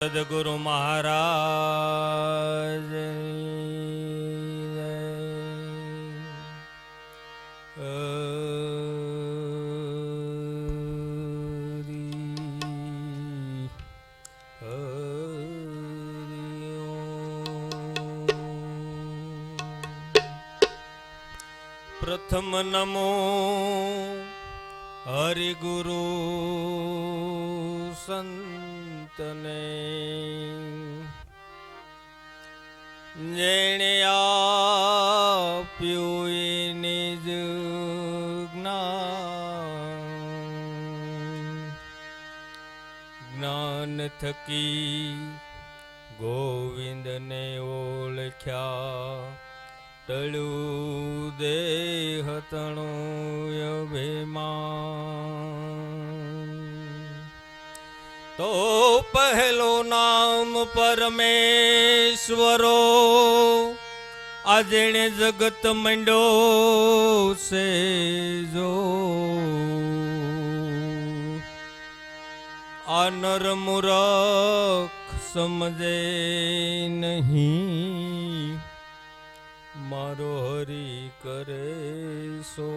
સદગુરુ મહારાજ પ્રથમ નમો હરિગુરુ સંતને જેણે આપ્યું નિજ જ્ઞાન. થકી ગોવિંદને ઓળખ્યા. ટળું દેહ તણું અભિમાન. તો પહેલો નામ પરમેશ્વરો. આ જેણે જગત મંડો છે જો આ નર મૂરખ સમજે નહીં. મારો હરી કરે સો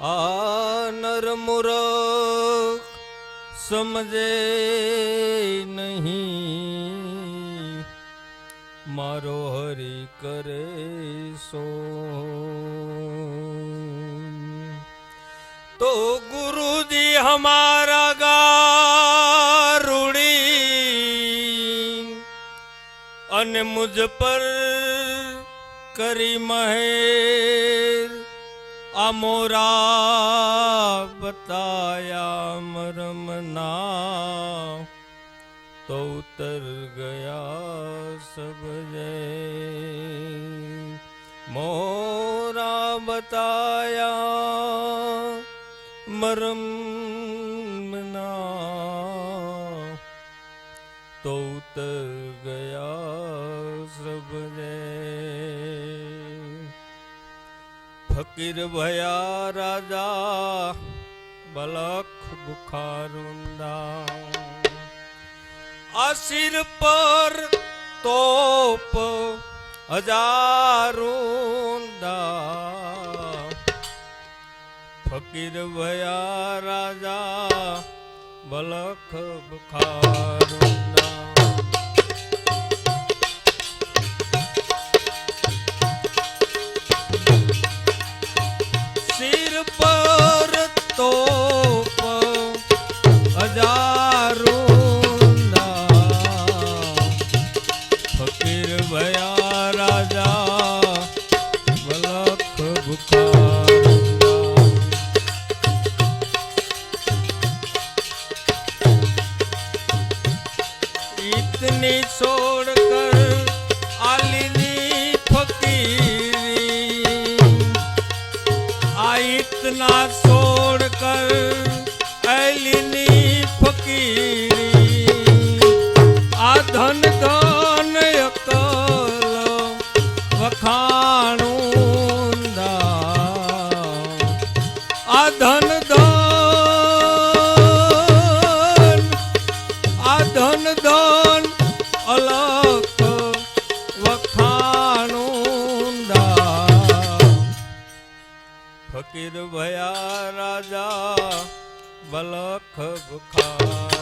આ નર મૂરખ સમજે નહીં મારો હરી કરે સો તો ગુરુજી હમારા ગારુડી અને મુજ પર કરી મહેર अमोरा बताया मरमना तो उतर गया सब जय मोरा बताया मरम ફકીર ભયા રાજા બલખ બુખારુંદા અસિર પર તોપ હજારુંદા. ફકીર ભયા રાજા બલખ બુખારુંદા ધન ધન અકલ વખાણું આ ધન ધન, આ ધન ધન અલક વખાણું ફકીર ભયા રાજા, બલખ ભખા.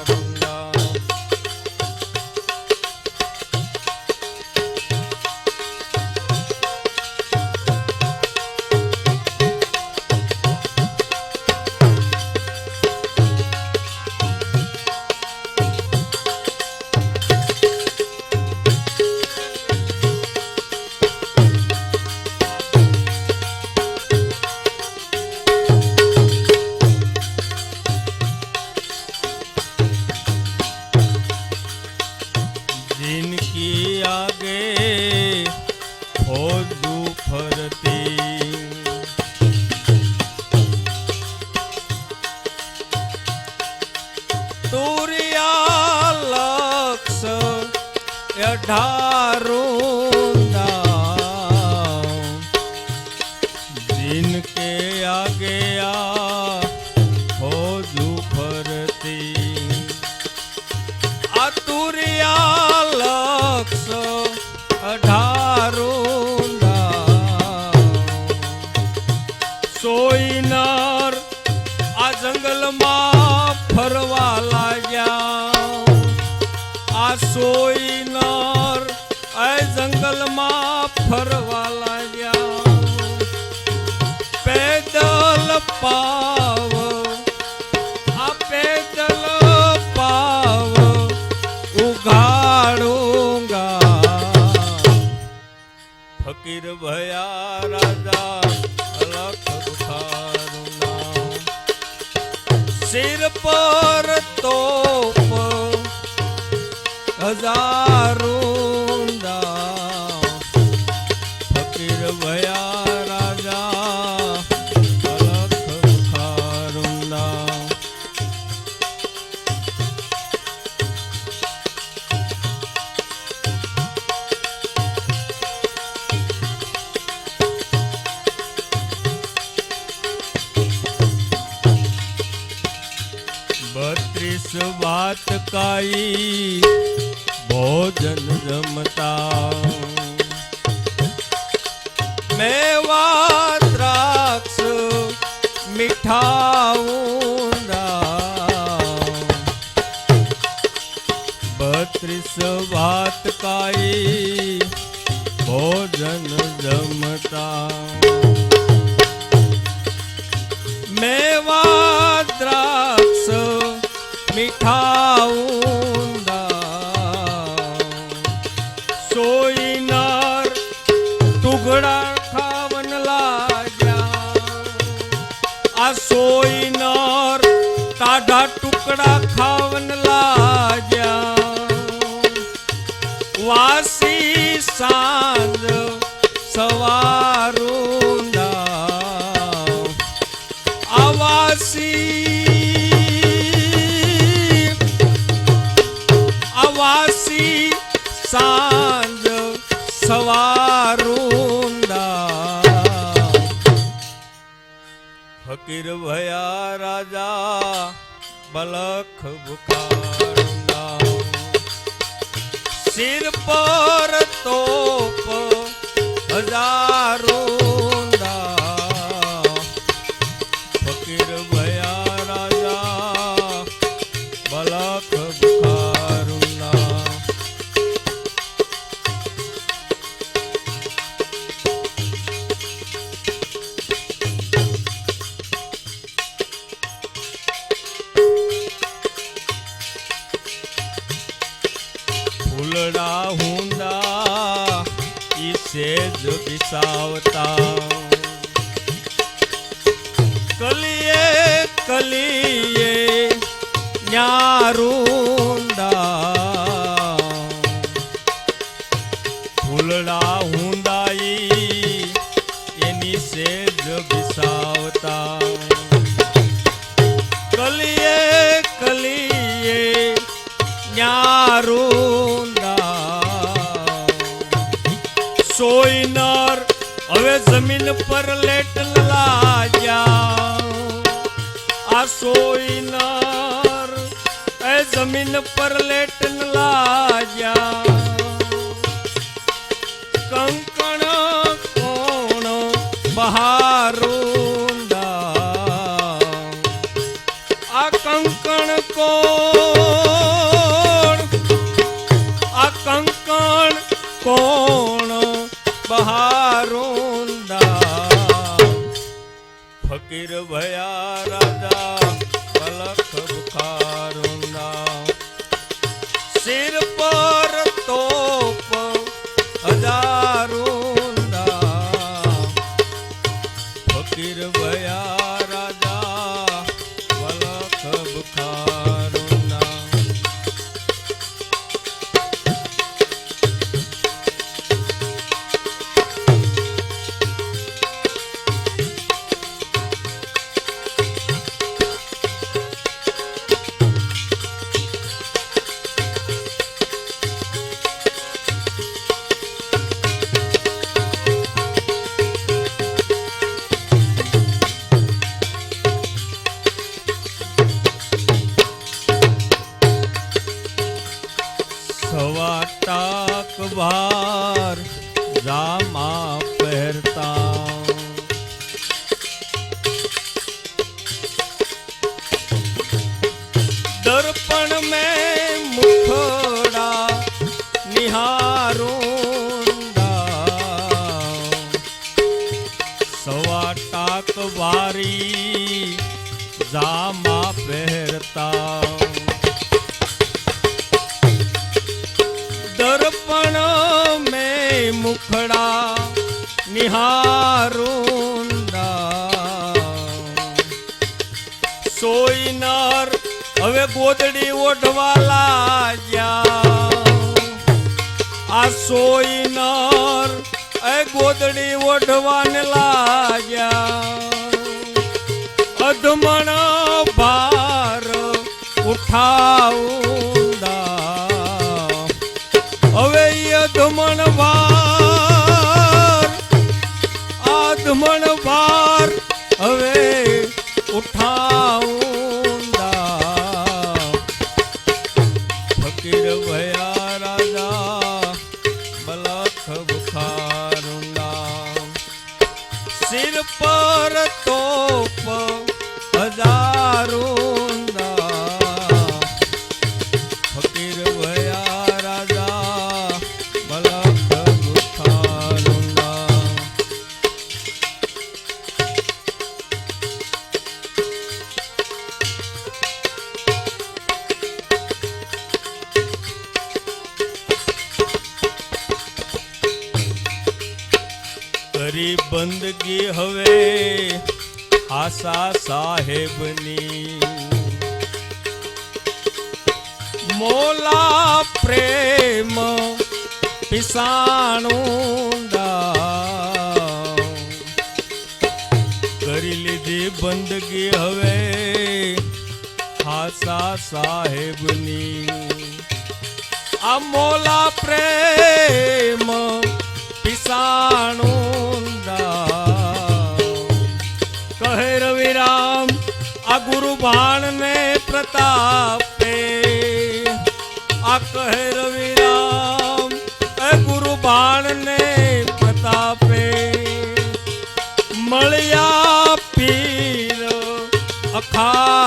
રાજા અલખ બુખારુના સિર પર તોપ વાત કાઈ. ભોજન જમતા વાસી સાંજ સવારુંડા આવાસી આવાસી સાંજ સવારુંડા ફકીર ભયા રાજા બલખ બુખારુંડા પર તોપ હજારો ફકીર ભયા રાજા બલખ જમીન પર લેટ લાગ્યા. આ સોઈનર એ જમીન પર લેટ લાગ્યા. ફકીર ભયા રાજા પલખ બુખારુંડા સિર દર્પણ મેં મુખડા નિહારુંદા. સોઈનર હવે ગોદડી ઓઢવા લાગ્યા. આ સોઈનર એ ગોદડી ઓઢવાને લાગ્યા. અધમણ ભાર ઉઠાઉંદા. હવે અધમણ વાર આધમણ વાર, હવે ઉઠાઉંદા ફકીર ભયા રાજા, બલખ બુખારુંડા સિર પર તોપ હજારુંદા મોલા પ્રેમ પિસાણું કરી લીધી બંદગી હવે ખાસા સાહેબની. આ મોલા પ્રેમ પિસાણું કહે રવિરામ, આ ગુરુ બાણ ને પ્રતાપે આ રવિ રામ એ ગુરુ બાણ ને પ્રતાપે મળ્યા પીર અખાડુંગા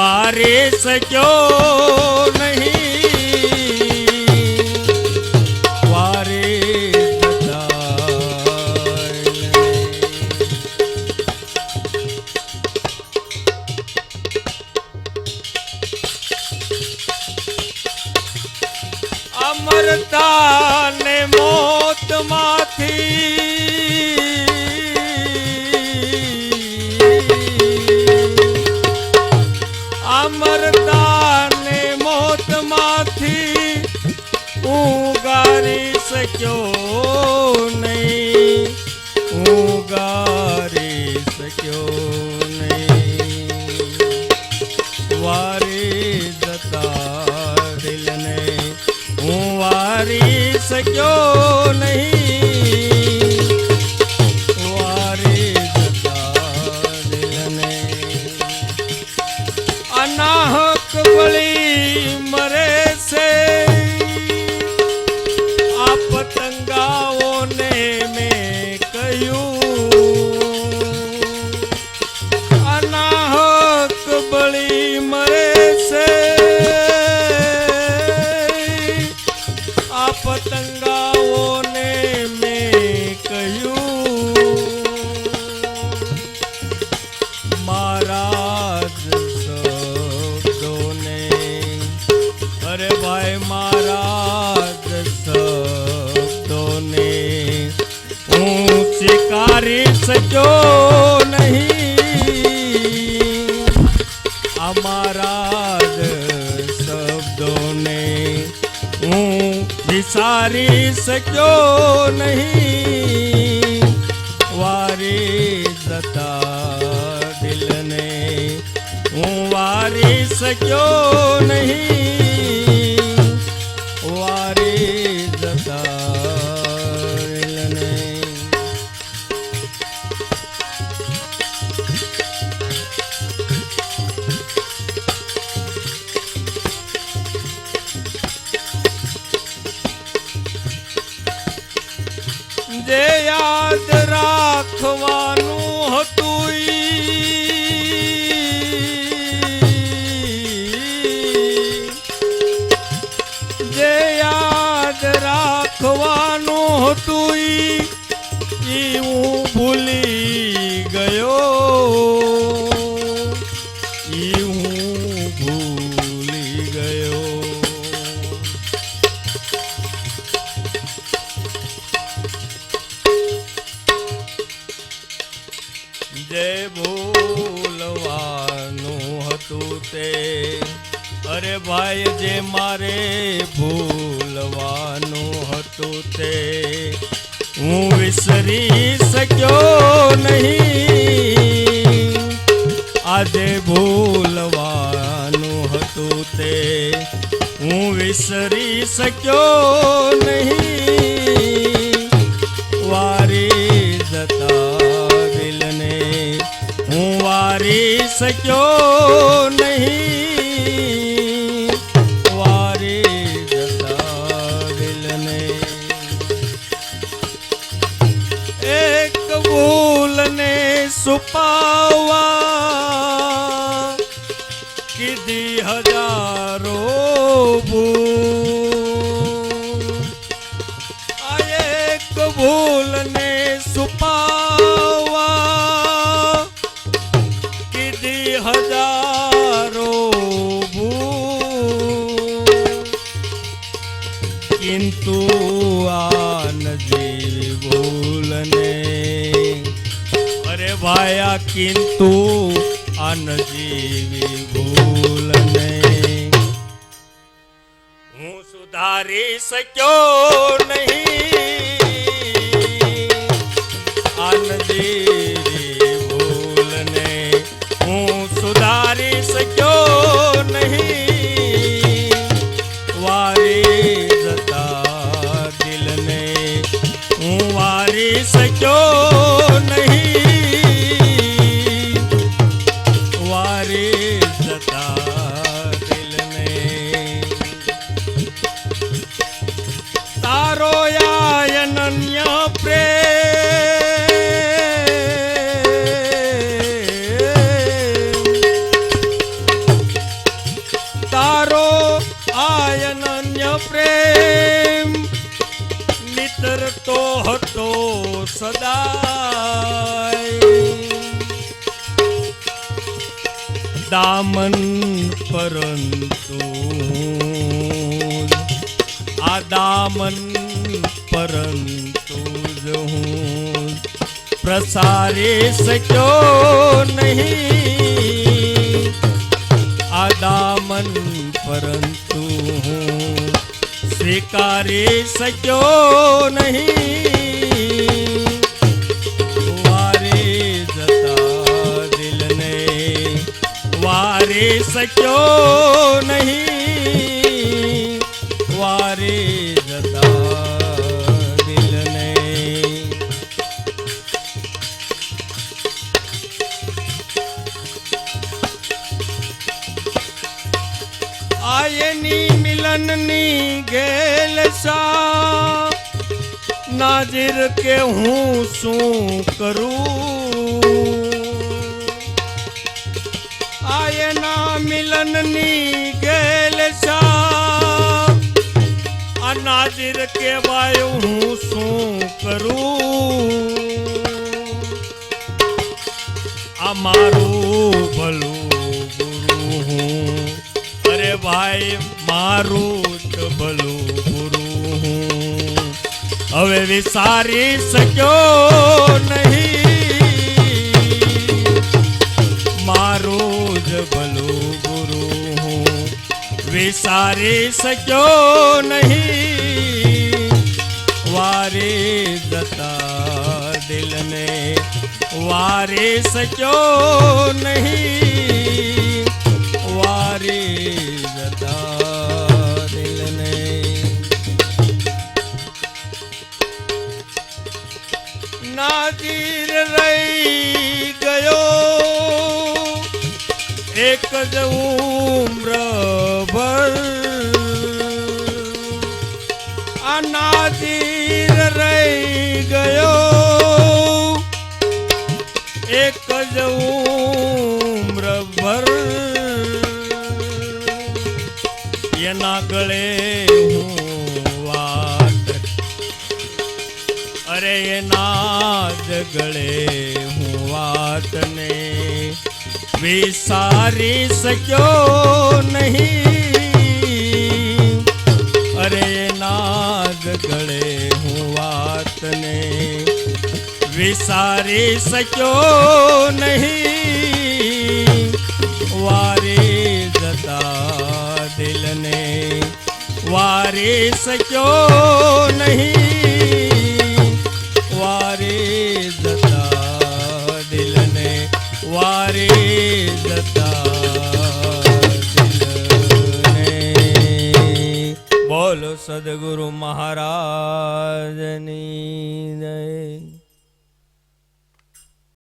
વારી શક્યો ગારી શક્યો નહીં. અમારા જ શબ્દોને હું વિસારી શક્યો નહીં. વારી જતા દિલને હું વારી શક્યો નહીં. ভগবান તે અરે ભાઈ, જે મારે ભૂલવાનું હતું તે હું વિસરી શક્યો નહીં. આજે ભૂલવાનું હતું તે હું વિસરી શક્યો નહીં. વારી જતા દિલને હું વારી શક્યો આન ભૂલ ભૂલને હું સુધારી શક્યો નહીં દામન પરંતુ આ દામન પરંતુ જ હું પ્રસારી શક્યો નહીં આ દામન પરંતુ હું સ્વીકારી શક્યો નહીં વારી શક્યો નહીં. વારી જતા દિલને. આયની મિલનની ગેલ સા. નાજીર કે હું શું કરું? આયના ગેલ અનાજીર કેવાય હું શું કરું આ મારું ભલું ગુરુ હું અરે ભાઈ મારું જ ભલું ગુરુ હું હવે વિસારી શક્યો નહીં વિસારી શક્યો નહીં. વારી જતા દિલને વારી શક્યો નહીં. વારે જતા દિલને નાદીર રહી ગયો. એક જ ઉમ્ર વિસારી શક્યો નહીં અરે નાગ ગળે હું વાતને વિસારી શક્યો નહીં વારે જતા દિલને વારે શક્યો નહીં સદગુરુ મહારાજની જય